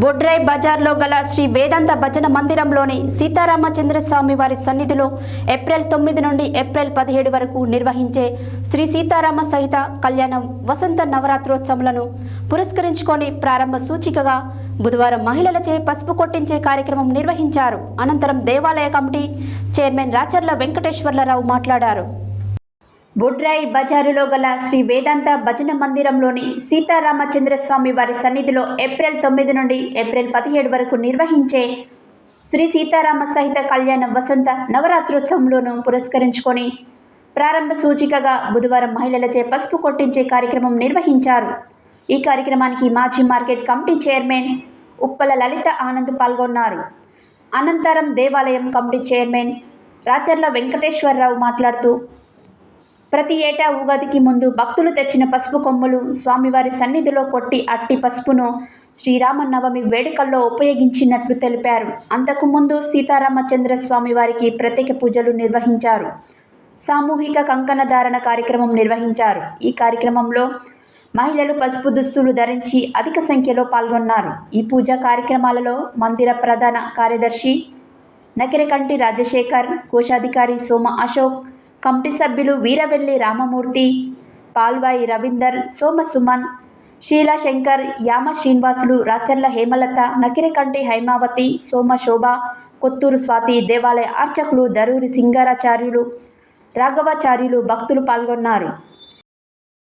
బొడ్రై బజార్లో గల శ్రీ వేదాంత భజన మందిరంలోని సీతారామచంద్రస్వామి వారి సన్నిధిలో ఏప్రిల్ తొమ్మిది నుండి ఏప్రిల్ పదిహేడు వరకు నిర్వహించే శ్రీ సీతారామ సహిత కళ్యాణం వసంత నవరాత్రోత్సవాలను పురస్కరించుకొని ప్రారంభ సూచికగా బుధవారం మహిళలచే పసుపు కొట్టించే కార్యక్రమం నిర్వహించారు. అనంతరం దేవాలయ కమిటీ చైర్మన్ రాచర్ల వెంకటేశ్వర్లరావు మాట్లాడారు. బుడ్రాయి బజారులో గల శ్రీ వేదాంత భజన మందిరంలోని సీతారామచంద్రస్వామి వారి సన్నిధిలో ఏప్రిల్ తొమ్మిది నుండి ఏప్రిల్ పదిహేడు వరకు నిర్వహించే శ్రీ సీతారామ సహిత కళ్యాణ వసంత నవరాత్రోత్సవంలోను పురస్కరించుకొని ప్రారంభ సూచికగా బుధవారం మహిళలచే పసుపు కొట్టించే కార్యక్రమం నిర్వహించారు. ఈ కార్యక్రమానికి మాజీ market committee chairman Uppala Lalitha Anand పాల్గొన్నారు. అనంతరం దేవాలయం కమిటీ చైర్మన్ రాచర్ల వెంకటేశ్వరరావు మాట్లాడుతూ ప్రతి ఏటా ఉగాదికి ముందు భక్తులు తెచ్చిన పసుపు కొమ్ములు స్వామివారి సన్నిధిలో కొట్టి అట్టి పసుపును శ్రీరామనవమి వేడుకల్లో ఉపయోగించినట్లు తెలిపారు. అంతకుముందు సీతారామచంద్ర స్వామి వారికి ప్రత్యేక పూజలు నిర్వహించారు. సామూహిక కంకణ ధారణ కార్యక్రమం నిర్వహించారు. ఈ కార్యక్రమంలో మహిళలు పసుపు దుస్తులు ధరించి అధిక సంఖ్యలో పాల్గొన్నారు. ఈ పూజా కార్యక్రమాలలో మందిర ప్రధాన కార్యదర్శి నకిరకంటి రాజశేఖర్ కోశాధికారి సోమ అశోక్ కమిటీ సభ్యులు వీరవెల్లి రామమూర్తి పాల్వాయి రవీందర్ సోమ సుమన్ శంకర్ యామ శ్రీనివాసులు రాచర్ల హేమలత నకిరకంటి హైమావతి సోమ శోభ కొత్తూరు స్వాతి దేవాలయ అర్చకులు దరూరి సింగారాచార్యులు రాఘవాచార్యులు భక్తులు పాల్గొన్నారు.